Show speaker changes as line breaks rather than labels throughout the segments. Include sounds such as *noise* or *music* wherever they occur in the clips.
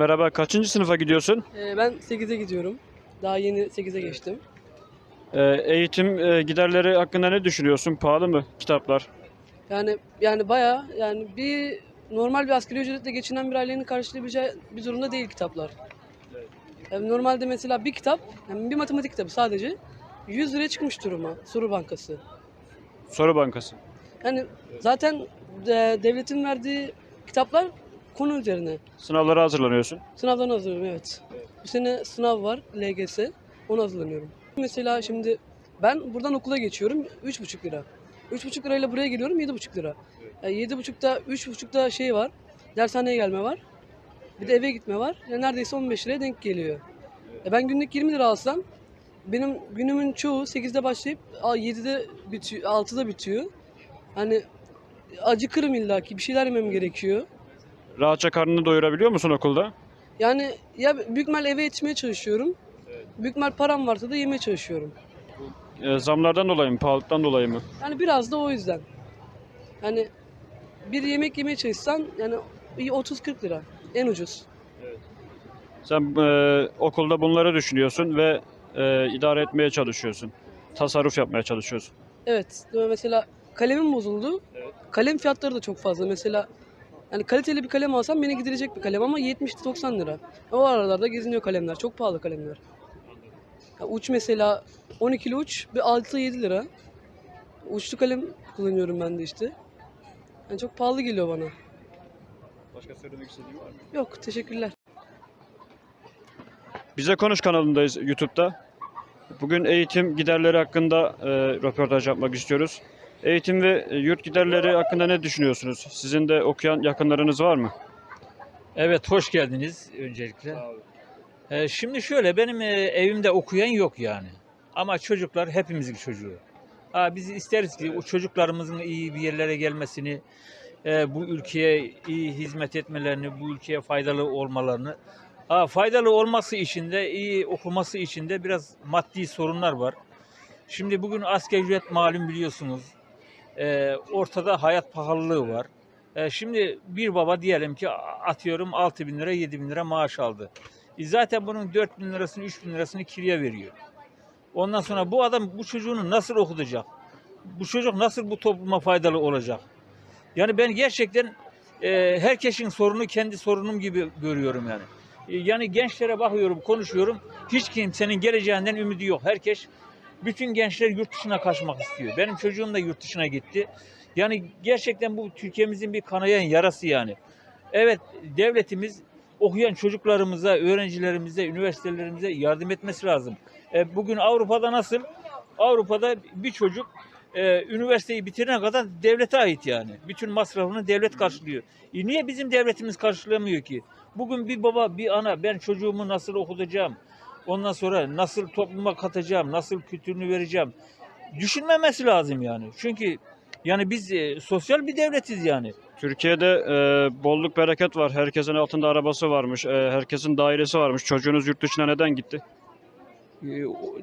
Merhaba, kaçıncı sınıfa gidiyorsun?
Ee, ben 8'e gidiyorum. Daha yeni 8'e geçtim.
Ee, eğitim e, giderleri hakkında ne düşünüyorsun? Pahalı mı kitaplar?
Yani yani bayağı yani bir normal bir asgari ücretle geçinen bir ailenin karşılayabileceği bir durumda değil kitaplar. Yani normalde mesela bir kitap, yani bir matematik kitabı sadece 100 liraya çıkmış duruma Soru Bankası.
Soru Bankası.
Yani zaten e, devletin verdiği kitaplar konu üzerine.
Sınavlara hazırlanıyorsun.
Sınavdan hazırlıyorum evet. Bu sene sınav var LGS. Ona hazırlanıyorum. Mesela şimdi ben buradan okula geçiyorum 3,5 lira. 3,5 lirayla buraya geliyorum 7,5 lira. Yani 7,5'da 3,5'da şey var. Dershaneye gelme var. Bir de eve gitme var. Yani neredeyse 15 liraya denk geliyor. E ben günlük 20 lira alsam benim günümün çoğu 8'de başlayıp a- 7'de bitiyor, 6'da bitiyor. Hani acıkırım illaki bir şeyler yemem gerekiyor.
Rahatça karnını doyurabiliyor musun okulda?
Yani ya büyük ihtimal eve yetişmeye çalışıyorum. Büyük ihtimal param varsa da yemeye çalışıyorum.
Ee, zamlardan dolayı mı, pahalılıktan dolayı mı?
Yani biraz da o yüzden. Yani bir yemek yemeye çalışsan yani iyi 30-40 lira en ucuz.
Sen e, okulda bunları düşünüyorsun ve e, idare etmeye çalışıyorsun. Tasarruf yapmaya çalışıyorsun.
Evet mesela kalemim bozuldu. Kalem fiyatları da çok fazla. Mesela yani kaliteli bir kalem alsam beni giderecek bir kalem ama 70-90 lira. O aralarda geziniyor kalemler. Çok pahalı kalemler. Ya uç mesela 12'li uç bir 6-7 lira. Uçlu kalem kullanıyorum ben de işte. Yani çok pahalı geliyor bana.
Başka söylemek istediğin var mı?
Yok teşekkürler.
Bize Konuş kanalındayız YouTube'da. Bugün eğitim giderleri hakkında e, röportaj yapmak istiyoruz. Eğitim ve yurt giderleri hakkında ne düşünüyorsunuz? Sizin de okuyan yakınlarınız var mı?
Evet, hoş geldiniz öncelikle. Ee, şimdi şöyle, benim e, evimde okuyan yok yani. Ama çocuklar hepimizin çocuğu. Ha, biz isteriz ki o çocuklarımızın iyi bir yerlere gelmesini, e, bu ülkeye iyi hizmet etmelerini, bu ülkeye faydalı olmalarını. Ha, faydalı olması için de, iyi okuması için de biraz maddi sorunlar var. Şimdi bugün asgari ücret malum biliyorsunuz. Ee, ortada hayat pahalılığı var. E, şimdi bir baba diyelim ki atıyorum 6 bin lira 7 bin lira maaş aldı. E, zaten bunun 4 bin lirasını 3 bin lirasını kiraya veriyor. Ondan sonra bu adam bu çocuğunu nasıl okutacak? Bu çocuk nasıl bu topluma faydalı olacak? Yani ben gerçekten e, herkesin sorunu kendi sorunum gibi görüyorum yani. E, yani gençlere bakıyorum, konuşuyorum. Hiç kimsenin geleceğinden ümidi yok. Herkes bütün gençler yurt dışına kaçmak istiyor. Benim çocuğum da yurt dışına gitti. Yani gerçekten bu Türkiye'mizin bir kanayan yarası yani. Evet devletimiz okuyan çocuklarımıza, öğrencilerimize, üniversitelerimize yardım etmesi lazım. E, bugün Avrupa'da nasıl? Avrupa'da bir çocuk e, üniversiteyi bitirene kadar devlete ait yani. Bütün masrafını devlet karşılıyor. E, niye bizim devletimiz karşılamıyor ki? Bugün bir baba, bir ana ben çocuğumu nasıl okutacağım? Ondan sonra nasıl topluma katacağım, nasıl kültürünü vereceğim? Düşünmemesi lazım yani. Çünkü yani biz e, sosyal bir devletiz yani.
Türkiye'de e, bolluk bereket var. Herkesin altında arabası varmış. e, herkesin dairesi varmış. Çocuğunuz yurt dışına neden gitti?
E,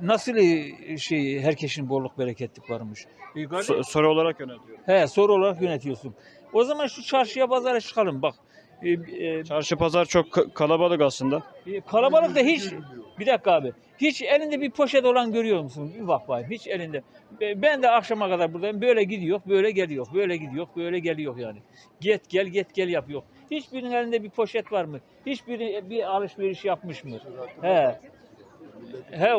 nasıl e, şey herkesin bolluk bereketlik varmış. E,
So- soru olarak yönetiyorum.
He soru olarak yönetiyorsun. O zaman şu çarşıya pazara çıkalım bak. E, e,
Çarşı pazar çok ka- kalabalık aslında.
e, kalabalık da hiç bir dakika abi. Hiç elinde bir poşet olan görüyor musun? Bir bak bakayım. Hiç elinde. E, Ben de akşama kadar buradayım. Böyle gidiyor, böyle geliyor, böyle gidiyor, böyle geliyor yani. Get gel, get gel yapıyor. Hiçbirinin elinde bir poşet var mı? Hiçbiri bir alışveriş yapmış mı? He. He,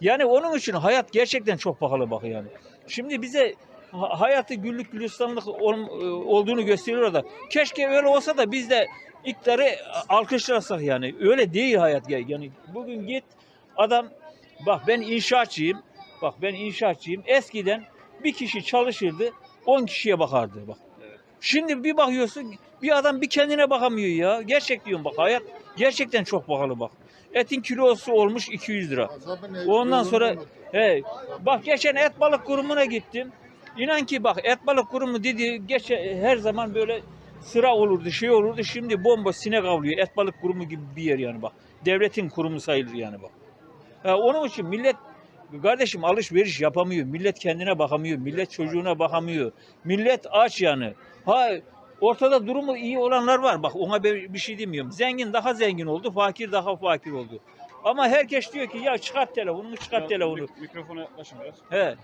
yani onun için hayat gerçekten çok pahalı bak yani. Şimdi bize hayatı güllük gülistanlık ol- e, olduğunu gösteriyor da keşke öyle olsa da biz de iktidarı alkışlasak yani. Öyle değil hayat ya. yani. Bugün git adam bak ben inşaatçıyım. Bak ben inşaatçıyım. Eskiden bir kişi çalışırdı 10 kişiye bakardı bak. Şimdi bir bakıyorsun bir adam bir kendine bakamıyor ya. Gerçek diyorum bak hayat gerçekten çok pahalı bak. Etin kilosu olmuş 200 lira. Ondan sonra he, bak geçen et balık kurumuna gittim. İnan ki bak et balık kurumu dedi geç her zaman böyle sıra olurdu şey olurdu. Şimdi bomba sinek avlıyor. Et balık kurumu gibi bir yer yani bak. Devletin kurumu sayılır yani bak. Ha, onun için millet kardeşim alışveriş yapamıyor. Millet kendine bakamıyor. Millet çocuğuna bakamıyor. Millet aç yani. Ha Ortada durumu iyi olanlar var. Bak ona bir şey demiyorum. Zengin daha zengin oldu, fakir daha fakir oldu. Ama herkes diyor ki ya çıkart telefonunu, çıkart telefonu.
Mik- Mikrofona yaklaşın biraz.
He.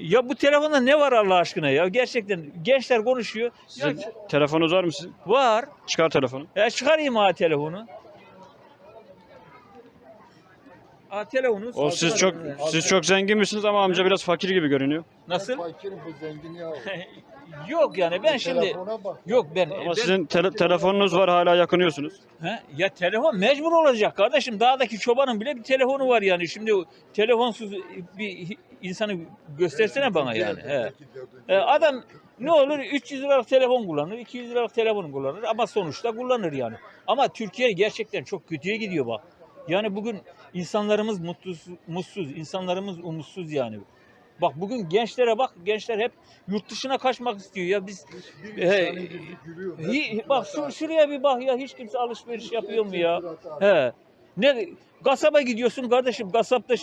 Ya bu telefonda ne var Allah aşkına ya? Gerçekten gençler konuşuyor. Ya
Sizin var mı sizin?
var.
Çıkar telefonu.
Ya çıkarayım ha telefonu. Ha telefonu.
O siz çok siz çok zengin misiniz ama amca biraz fakir gibi görünüyor.
Nasıl?
Fakirim bu zengin ya. *laughs*
Yok yani ben şimdi
Telefona bak.
yok ben,
Ama
ben-
sizin tele- telefonunuz var hala yakınıyorsunuz.
He? ya telefon mecbur olacak kardeşim. Dağdaki çobanın bile bir telefonu var yani. Şimdi o telefonsuz bir insanı göstersene bana yani. He. E, adam ne olur 300 liralık telefon kullanır, 200 liralık telefon kullanır ama sonuçta kullanır yani. Ama Türkiye gerçekten çok kötüye gidiyor bak. Yani bugün insanlarımız mutsuz, mutsuz, insanlarımız umutsuz yani. Bak bugün gençlere bak, gençler hep yurt dışına kaçmak istiyor ya biz. He,
insanın yüzü gülüyor.
hi- bak şu, şuraya bir bak ya hiç kimse alışveriş yapıyor mu ya? He. Ne kasaba gidiyorsun kardeşim kasapta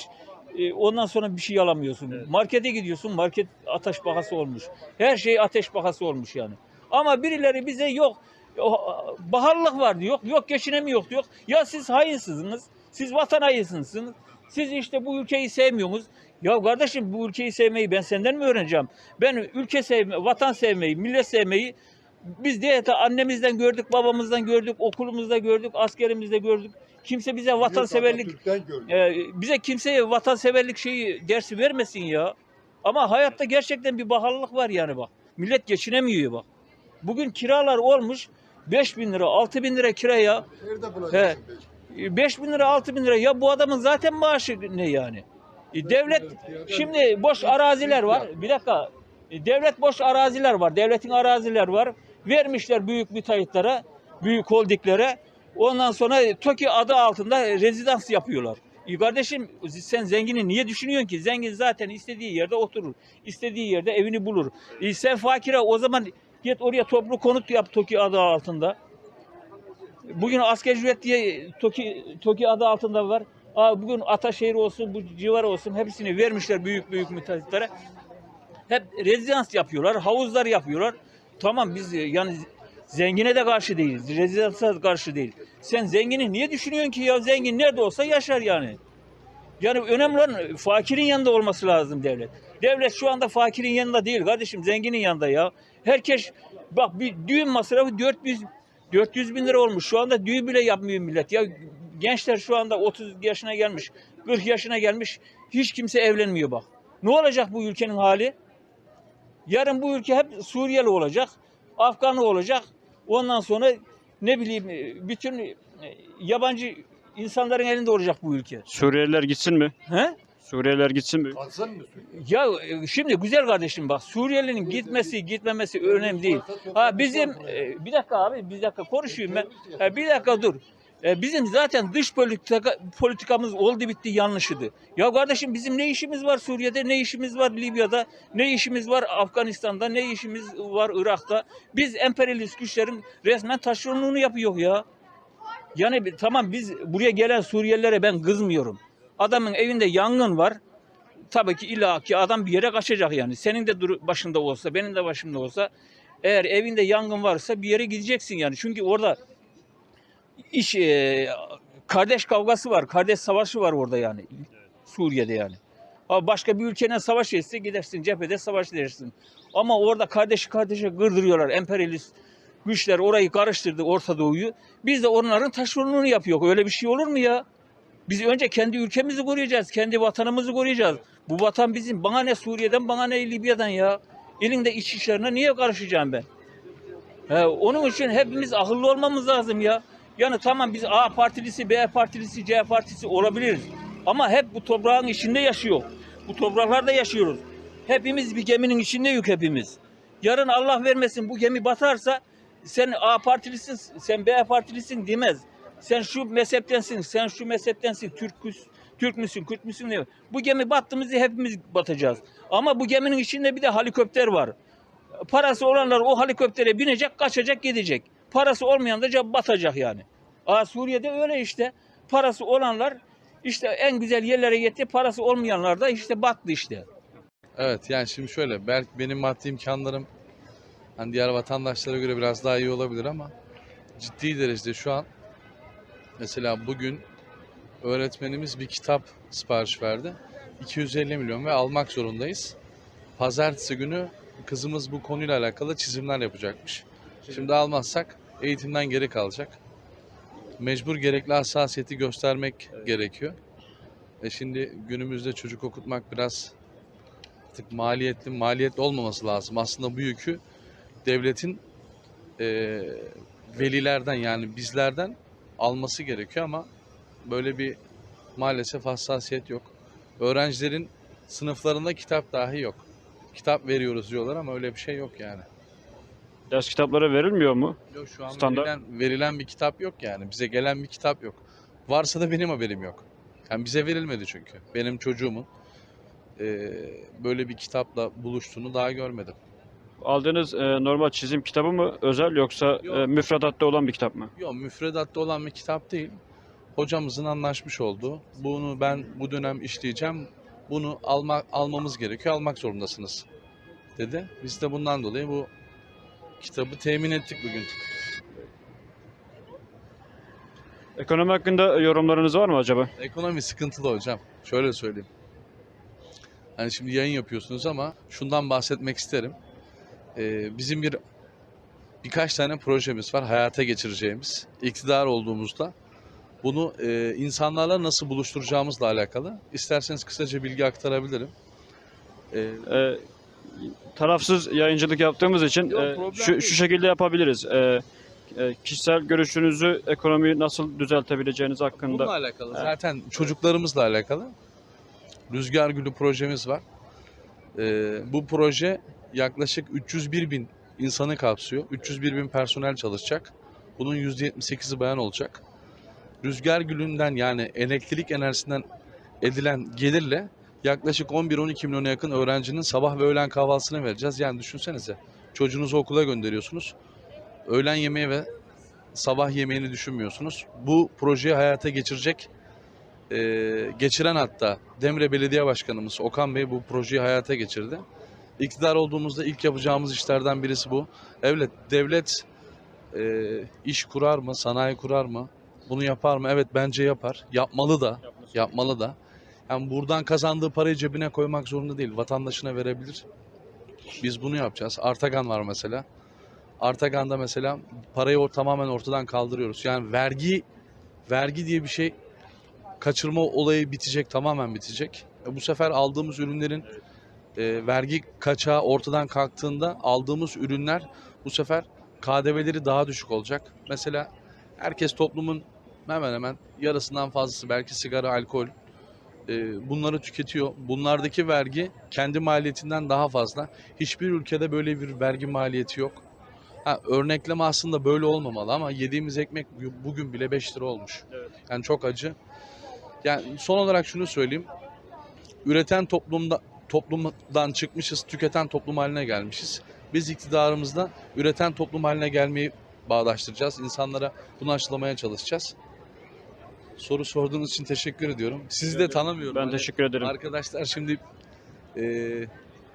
e, ondan sonra bir şey alamıyorsun. Markete gidiyorsun market ateş pahası olmuş. Her şey ateş pahası olmuş yani. Ama birileri bize yok baharlık var diyor. Yok geçinemiyor diyor. Ya siz hainsizsiniz. Siz vatan hainsizsiniz. Siz işte bu ülkeyi sevmiyorsunuz. Ya kardeşim bu ülkeyi sevmeyi ben senden mi öğreneceğim? Ben ülke sevme, vatan sevmeyi, millet sevmeyi biz de annemizden gördük, babamızdan gördük, okulumuzda gördük, askerimizde gördük. Kimse bize vatanseverlik ee, bize kimseye vatanseverlik şeyi dersi vermesin ya. Ama hayatta gerçekten bir baharlık var yani bak. Millet geçinemiyor bak. Bugün kiralar olmuş 5 bin lira, 6 bin lira kiraya.
Nerede bulacaksın beş?
5 bin lira, 6 bin lira. Ya bu adamın zaten maaşı ne yani? E, Devlet şimdi boş araziler var. Bir dakika. E, Devlet boş araziler var. Devletin araziler var. Vermişler büyük müteahhitlere, büyük holdiklere. Ondan sonra TOKİ adı altında rezidans yapıyorlar. E kardeşim sen zengini niye düşünüyorsun ki? Zengin zaten istediği yerde oturur. istediği yerde evini bulur. E sen fakire o zaman git oraya toplu konut yap TOKİ adı altında. Bugün asgari ücret diye TOKİ, TOKİ adı altında var. Aa, bugün Ataşehir olsun, bu civar olsun hepsini vermişler büyük büyük müteahhitlere. Hep rezidans yapıyorlar, havuzlar yapıyorlar. Tamam biz yani zengine de karşı değiliz, rezidansa da karşı değil. Sen zengini niye düşünüyorsun ki ya zengin nerede olsa yaşar yani. Yani önemli olan fakirin yanında olması lazım devlet. Devlet şu anda fakirin yanında değil kardeşim zenginin yanında ya. Herkes bak bir düğün masrafı 400 400 bin lira olmuş. Şu anda düğün bile yapmıyor millet. Ya gençler şu anda 30 yaşına gelmiş, 40 yaşına gelmiş. Hiç kimse evlenmiyor bak. Ne olacak bu ülkenin hali? Yarın bu ülke hep Suriyeli olacak, Afganlı olacak. Ondan sonra ne bileyim e, bütün e, yabancı insanların elinde olacak bu ülke.
Suriyeliler gitsin mi?
He?
Suriyeliler gitsin mi?
Kalsın mı?
Ya e, şimdi güzel kardeşim bak Suriyelinin gitmesi gitmemesi önemli değil. Ha bizim e, bir dakika abi bir dakika konuşayım ben. Ha, bir dakika dur. E, bizim zaten dış politika, politikamız oldu bitti yanlışıydı. Ya kardeşim bizim ne işimiz var Suriye'de, ne işimiz var Libya'da, ne işimiz var Afganistan'da, ne işimiz var Irak'ta. Biz emperyalist güçlerin resmen taşeronluğunu yapıyor ya. Yani tamam biz buraya gelen Suriyelilere ben kızmıyorum. Adamın evinde yangın var. Tabii ki illa ki adam bir yere kaçacak yani. Senin de başında olsa, benim de başımda olsa eğer evinde yangın varsa bir yere gideceksin yani. Çünkü orada iş e, kardeş kavgası var, kardeş savaşı var orada yani. Suriye'de yani. Ama başka bir ülkenin savaş etse gidersin cephede savaş edersin. Ama orada kardeşi kardeşe gırdırıyorlar. Emperyalist güçler orayı karıştırdı Orta Doğu'yu. Biz de onların taşeronluğunu yapıyor. Öyle bir şey olur mu ya? Biz önce kendi ülkemizi koruyacağız. Kendi vatanımızı koruyacağız. Bu vatan bizim. Bana ne Suriye'den, bana ne Libya'dan ya. Elinde iç işlerine niye karışacağım ben? He, onun için hepimiz akıllı olmamız lazım ya. Yani tamam biz A partilisi, B partilisi, C partisi olabiliriz. Ama hep bu toprağın içinde yaşıyor. Bu topraklarda yaşıyoruz. Hepimiz bir geminin içindeyiz hepimiz. Yarın Allah vermesin bu gemi batarsa sen A partilisin, sen B partilisin demez. Sen şu mezheptensin, sen şu mezheptensin, Türk, Türk müsün, Kürt müsün diye. Bu gemi battığımızda hepimiz batacağız. Ama bu geminin içinde bir de helikopter var. Parası olanlar o helikoptere binecek, kaçacak, gidecek. Parası olmayan da batacak yani. Aa, Suriye'de öyle işte. Parası olanlar işte en güzel yerlere gitti, parası olmayanlar da işte battı işte.
Evet yani şimdi şöyle belki benim maddi imkanlarım Hani diğer vatandaşlara göre biraz daha iyi olabilir ama ciddi derecede şu an mesela bugün öğretmenimiz bir kitap sipariş verdi. 250 milyon ve almak zorundayız. Pazartesi günü kızımız bu konuyla alakalı çizimler yapacakmış. Şimdi almazsak eğitimden geri kalacak. Mecbur gerekli hassasiyeti göstermek gerekiyor. E şimdi günümüzde çocuk okutmak biraz artık maliyetli, maliyetli olmaması lazım. Aslında bu yükü devletin e, velilerden yani bizlerden alması gerekiyor ama böyle bir maalesef hassasiyet yok. Öğrencilerin sınıflarında kitap dahi yok. Kitap veriyoruz diyorlar ama öyle bir şey yok yani.
Ders kitapları verilmiyor mu?
Yok şu an
Standart-
verilen, verilen bir kitap yok yani. Bize gelen bir kitap yok. Varsa da benim haberim yok. Yani bize verilmedi çünkü. Benim çocuğumun e, böyle bir kitapla buluştuğunu daha görmedim.
Aldığınız e, normal çizim kitabı mı özel yoksa
Yok.
e, müfredatta olan bir kitap mı?
Yok müfredatta olan bir kitap değil. Hocamızın anlaşmış olduğu. Bunu ben bu dönem işleyeceğim. Bunu alma, almamız gerekiyor. Almak zorundasınız dedi. Biz de bundan dolayı bu kitabı temin ettik bugün.
Ekonomi hakkında yorumlarınız var mı acaba?
Ekonomi sıkıntılı hocam. Şöyle söyleyeyim. Hani şimdi yayın yapıyorsunuz ama şundan bahsetmek isterim. Ee, bizim bir birkaç tane projemiz var hayata geçireceğimiz. İktidar olduğumuzda bunu e, insanlarla nasıl buluşturacağımızla alakalı. İsterseniz kısaca bilgi aktarabilirim. Ee,
E, tarafsız yayıncılık yaptığımız için
Yok,
e, şu,
değil.
şu şekilde yapabiliriz. E, e, kişisel görüşünüzü ekonomiyi nasıl düzeltebileceğiniz hakkında.
Bununla alakalı.
Evet.
Zaten çocuklarımızla alakalı. Rüzgar Gülü projemiz var. Ee, bu proje yaklaşık 301 bin insanı kapsıyor. 301 bin personel çalışacak. Bunun %78'i bayan olacak. Rüzgar Gülü'nden yani elektrik enerjisinden edilen gelirle yaklaşık 11-12 milyona yakın öğrencinin sabah ve öğlen kahvaltısını vereceğiz. Yani düşünsenize çocuğunuzu okula gönderiyorsunuz. Öğlen yemeği ve sabah yemeğini düşünmüyorsunuz. Bu projeyi hayata geçirecek e, geçiren hatta Demre Belediye Başkanımız Okan Bey bu projeyi hayata geçirdi. İktidar olduğumuzda ilk yapacağımız işlerden birisi bu. Evet devlet e, iş kurar mı, sanayi kurar mı? Bunu yapar mı? Evet bence yapar. Yapmalı da. Yapmalı da. Yani buradan kazandığı parayı cebine koymak zorunda değil. Vatandaşına verebilir. Biz bunu yapacağız. Artagan var mesela. Artagan'da mesela parayı or- tamamen ortadan kaldırıyoruz. Yani vergi vergi diye bir şey kaçırma olayı bitecek, tamamen bitecek. E bu sefer aldığımız ürünlerin e, vergi kaçağı ortadan kalktığında aldığımız ürünler bu sefer KDV'leri daha düşük olacak. Mesela herkes toplumun hemen hemen yarısından fazlası belki sigara, alkol e, bunları tüketiyor. Bunlardaki vergi kendi maliyetinden daha fazla. Hiçbir ülkede böyle bir vergi maliyeti yok. Ha, örnekleme aslında böyle olmamalı ama yediğimiz ekmek bugün bile 5 lira olmuş.
Evet.
Yani çok acı. Yani son olarak şunu söyleyeyim. Üreten toplumda toplumdan çıkmışız, tüketen toplum haline gelmişiz. Biz iktidarımızda üreten toplum haline gelmeyi bağdaştıracağız. İnsanlara bunu aşılamaya çalışacağız. Soru sorduğunuz için teşekkür ediyorum. Sizi de tanımıyorum.
Ben
Hani
teşekkür ederim.
Arkadaşlar şimdi e,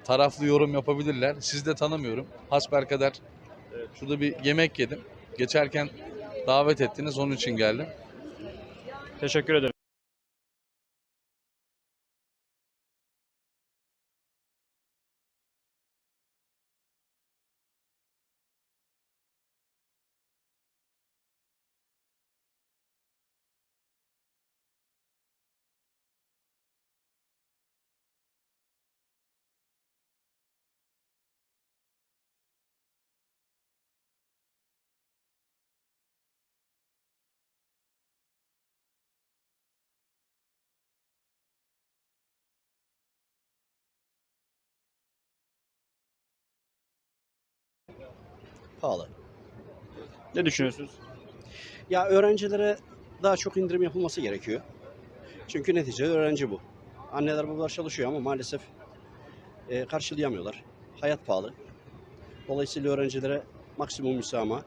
taraflı yorum yapabilirler. Sizi de tanımıyorum. Hasbelkader şurada bir yemek yedim. Geçerken davet ettiniz onun için geldim.
Teşekkür ederim.
Pahalı.
Ne düşünüyorsunuz?
Ya öğrencilere daha çok indirim yapılması gerekiyor. Çünkü neticede öğrenci bu. Anneler babalar çalışıyor ama maalesef e, karşılayamıyorlar. Hayat pahalı. Dolayısıyla öğrencilere maksimum müsamaha,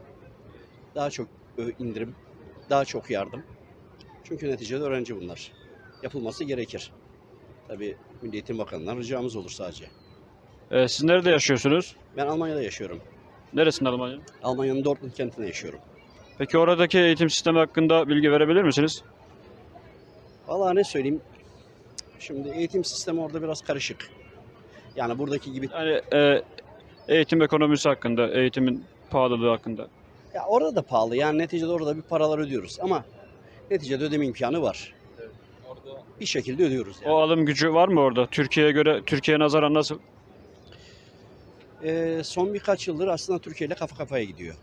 daha çok e, indirim, daha çok yardım. Çünkü neticede öğrenci bunlar. Yapılması gerekir. Tabii Milli Eğitim Bakanı'ndan ricamız olur sadece.
E, siz nerede yaşıyorsunuz?
Ben Almanya'da yaşıyorum.
Neresinde Almanya'nın?
Almanya'nın Dortmund kentinde yaşıyorum.
Peki oradaki eğitim sistemi hakkında bilgi verebilir misiniz?
Vallahi ne söyleyeyim? Şimdi eğitim sistemi orada biraz karışık. Yani buradaki gibi
Yani e, eğitim ekonomisi hakkında, eğitimin pahalılığı hakkında.
ya orada da pahalı. Yani neticede orada bir paralar ödüyoruz ama neticede ödeme imkanı var. Bir şekilde ödüyoruz. Yani.
O alım gücü var mı orada? Türkiye'ye göre, Türkiye'ye nazaran nasıl?
Ee, son birkaç yıldır aslında Türkiye ile kafa kafaya gidiyor.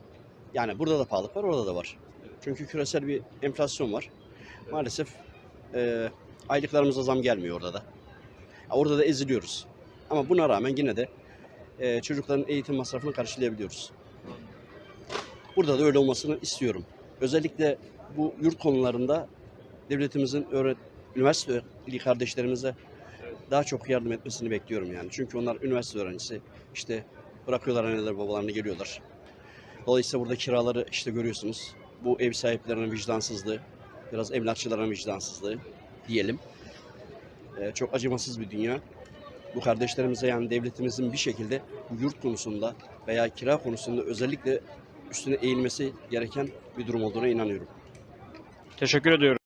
Yani burada da pahalılık var, orada da var. Çünkü küresel bir enflasyon var. Maalesef e, aylıklarımıza zam gelmiyor orada da. Orada da eziliyoruz. Ama buna rağmen yine de e, çocukların eğitim masrafını karşılayabiliyoruz. Burada da öyle olmasını istiyorum. Özellikle bu yurt konularında devletimizin öğret üniversiteli kardeşlerimize daha çok yardım etmesini bekliyorum yani. Çünkü onlar üniversite öğrencisi. İşte bırakıyorlar anneler babalarını geliyorlar. Dolayısıyla burada kiraları işte görüyorsunuz. Bu ev sahiplerinin vicdansızlığı, biraz emlakçıların vicdansızlığı diyelim. Ee, çok acımasız bir dünya. Bu kardeşlerimize yani devletimizin bir şekilde bu yurt konusunda veya kira konusunda özellikle üstüne eğilmesi gereken bir durum olduğuna inanıyorum.
Teşekkür ediyorum.